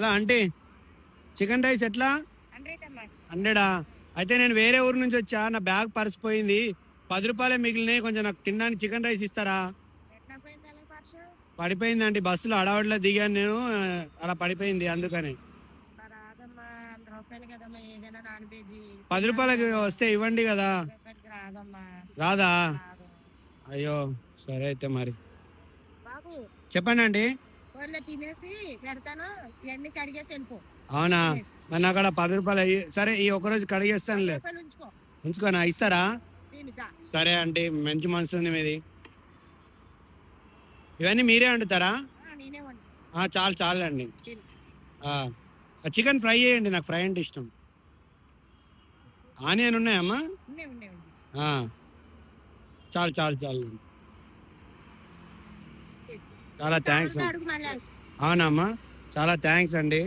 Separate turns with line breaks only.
అలా అంటే chicken rice ఎట్లా?
హండ్రెడ్
అయితే నేను వేరే ఊరు నుంచి వచ్చా నా బ్యాగ్ పరిసిపోయింది. పది రూపాయలే మిగిలినాయి కొంచెం నాకు తినడానికి చికెన్ రైస్ ఇస్తారా? పడిపోయిందండి బస్సులో అడవాడిలో దిగాను నేను అలా పడిపోయింది అందుకని. పది రూపాయలకి వస్తే ఇవ్వండి కదా. రాదా? అయ్యో సరే అయితే మరి. చెప్పండి అండి
వాళ్ళ తినేసి పెడతాను ఇవన్నీ కడిగేసి వెళ్ళిపో.
అవునా? మరి నాకు అక్కడ పది రూపాయలు అయ్యి సరే ఈ ఒక్కరోజు కడిగేస్తానులే.
ఉంచుకో.
ఉంచుకోనా? ఇస్తారా?
దీనికా
సరే ఆంటీ మంచి మనసు ఉంది మీది. ఇవన్నీ మీరే వండుతారా?
ఆ, నేనే వండి.
ఆ, చాలు చాలు అండి
తిను.
చికెన్ ఫ్రై చేయండి నాకు ఫ్రై అంటే ఇష్టం. ఆనియన్ ఉన్నాయమ్మా? ఆ. చాలు చాలు చాలు చాలా థ్యాంక్స్. అవునమ్మా చాలా థ్యాంక్స్ అండి